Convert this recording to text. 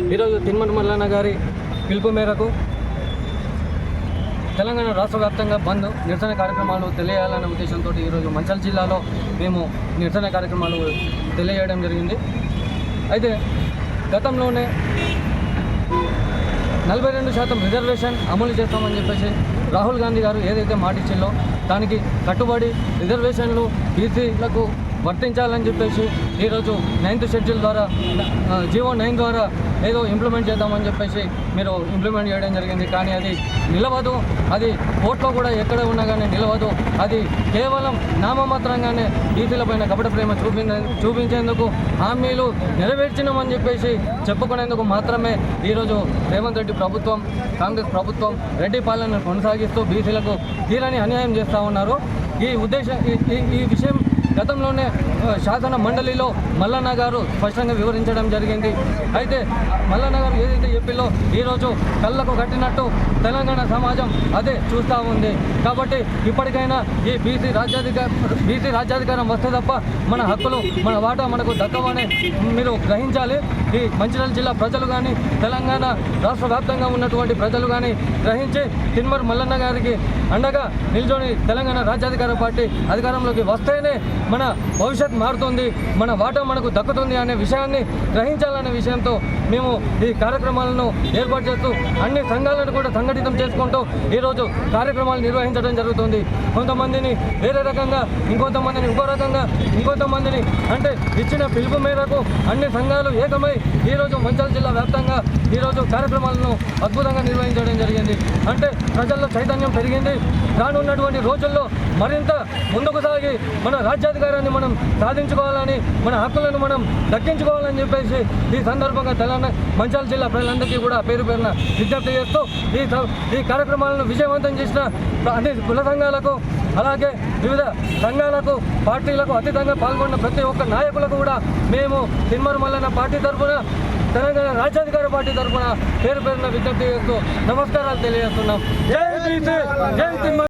ఈరోజు తిమ్మటి మల్లన్న గారి పిలుపు మేరకు తెలంగాణ రాష్ట్ర వ్యాప్తంగా బంద్ నిరసన కార్యక్రమాలు తెలియాలనే ఉద్దేశంతో ఈరోజు మంచల్ జిల్లాలో మేము నిరసన కార్యక్రమాలు తెలియజేయడం జరిగింది. అయితే గతంలోనే నలభై రెండు శాతం రిజర్వేషన్ అమలు చేస్తామని చెప్పేసి రాహుల్ గాంధీ గారు ఏదైతే మాటిచ్చిందో దానికి కట్టుబడి రిజర్వేషన్లు బీసీలకు వర్తించాలని చెప్పేసి ఈరోజు నైన్త్ షెడ్యూల్ ద్వారా జీవో నైన్ ద్వారా ఏదో ఇంప్లిమెంట్ చేద్దామని చెప్పేసి మీరు ఇంప్లిమెంట్ చేయడం జరిగింది. కానీ అది నిలవదు. అది కోర్టులో కూడా ఎక్కడ ఉన్నా కానీ నిలవదు. అది కేవలం నామమాత్రంగానే బీసీల పైన కపట ప్రేమ చూపి చూపించేందుకు హామీలు నెరవేర్చినామని చెప్పేసి చెప్పుకునేందుకు మాత్రమే ఈరోజు రేవంత్ రెడ్డి ప్రభుత్వం కాంగ్రెస్ ప్రభుత్వం రెడ్డి పాలనను కొనసాగిస్తూ బీసీలకు తీరని అన్యాయం చేస్తూ ఉన్నారు. ఈ ఉద్దేశం ఈ- ఈ విషయం గతంలోనే శాసన మండలిలో మల్లన్న గారు స్పష్టంగా వివరించడం జరిగింది. అయితే మల్లన్న గారు ఏదైతే చెప్పిలో ఈరోజు కళ్ళకు కట్టినట్టు తెలంగాణ సమాజం అదే చూస్తూ ఉంది. కాబట్టి ఇప్పటికైనా ఈ బీసీ రాజ్యాధికార బీసీ రాజ్యాధికారం వస్తే తప్ప మన హక్కులు మన వాటా మనకు దక్కవని మీరు గ్రహించాలి. ఈ మంచిర్యాల జిల్లా ప్రజలు కానీ తెలంగాణ రాష్ట్ర వ్యాప్తంగా ఉన్నటువంటి ప్రజలు కానీ గ్రహించి తిన్మర్ మల్లన్న గారికి అండగా నిల్చొని తెలంగాణ రాజ్యాధికార పార్టీ అధికారంలోకి వస్తేనే మన భవిష్యత్ మారుతుంది మన వాటా మనకు దక్కుతుంది అనే విషయాన్ని గ్రహించాలనే విషయంతో మేము ఈ కార్యక్రమాలను ఏర్పాటు చేస్తూ అన్ని సంఘాలను కూడా సంఘటితం చేసుకుంటూ ఈరోజు కార్యక్రమాలు నిర్వహించడం జరుగుతుంది. కొంతమందిని వేరే రకంగా ఇంకొంతమందిని ఇంకో రకంగా ఇంకొంతమందిని అంటే ఇచ్చిన పిలుపు మేరకు అన్ని సంఘాలు ఏకమై ఈరోజు మంచాల జిల్లా వ్యాప్తంగా ఈరోజు కార్యక్రమాలను అద్భుతంగా నిర్వహించడం జరిగింది. అంటే ప్రజల్లో చైతన్యం పెరిగింది. రానున్నటువంటి రోజుల్లో మరింత ముందుకు సాగి మన రాజ్యాధికారాన్ని మనం సాధించుకోవాలని మన హక్కులను మనం దక్కించుకోవాలని చెప్పేసి ఈ సందర్భంగా తెలంగాణ మంచాల జిల్లా ప్రజలందరికీ కూడా పేరు పేరున విజ్ఞప్తి చేస్తూ ఈ ఈ కార్యక్రమాలను విజయవంతం చేసిన అన్ని కుల సంఘాలకు అలాగే వివిధ సంఘాలకు పార్టీలకు అతీతంగా పాల్గొన్న ప్రతి ఒక్క నాయకులకు కూడా మేము తిమ్మరు మల్లన్న పార్టీ తరఫున తెలంగాణ రాజ్యాధికార పార్టీ తరఫున పేరు పేరున విజ్ఞప్తి చేస్తూ నమస్కారాలు తెలియజేస్తున్నాం. జై జై